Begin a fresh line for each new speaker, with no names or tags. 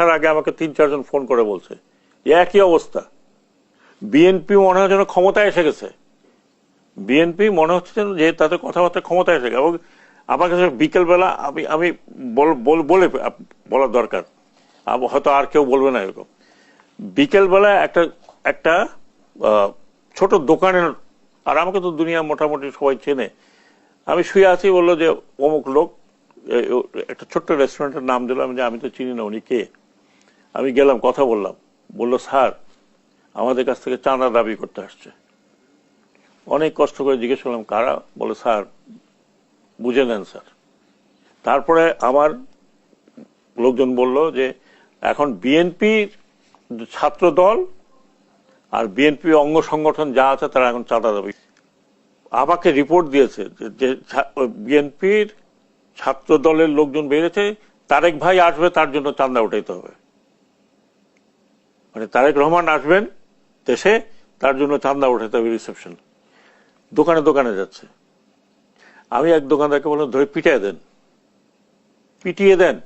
আসার আগে আমাকে তিন, চারজন ফোন করে বলছে। একই অবস্থা। বিএনপি মনে হয় যেন ক্ষমতায় এসে গেছে। বিএনপি মনে হচ্ছে যেন যে তাদের কথাবার্তা ক্ষমতায় এসে গেছে। এবং আমার কাছে বিকেলবেলা আমি আমি বল- বল- বলে বলার দরকার। হয়তো আর কেউ বলবে না এরকম। বিকেলবেলা একটা একটা ছোট দোকানের, আর আমাকে তো দুনিয়া মোটামুটি সবাই চেনে। আমি শুয়ে আছি বলল যে অমুক লোক একটা ছোট্ট রেস্টুরেন্টের নাম দিলাম যে, আমি তো চিনি না উনি কে। আমি গেলাম, কথা বললাম। বলল, স্যার, আমাদের কাছ থেকে চাঁদা দাবি করতে আসছে। অনেক কষ্ট করে জিজ্ঞেস করলাম, কারা? বলে স্যার, বুঝে নেন, স্যার। তারপরে আমার লোকজন বলল যে, এখন বিএনপির ছাত্র দল আর বিএনপি অঙ্গ সংগঠন যা আছে তারা এখন চাঁদা দাবি আমাকে রিপোর্ট দিয়েছে যে- বিএনপির ছাত্র দলের লোকজন বেড়েছে তারেক ভাই আসবে, তার জন্য চান্দা উঠাইতে হবে। মানে তারেক রহমান আসবেন দেশে, তার জন্য চান্দা উঠাতে হবে রিসেপশন দোকানে দোকানে যাচ্ছে। আমি এক দোকানদারকে বললাম, ধরে পিটিয়ে দেন। পিটিয়ে দেন।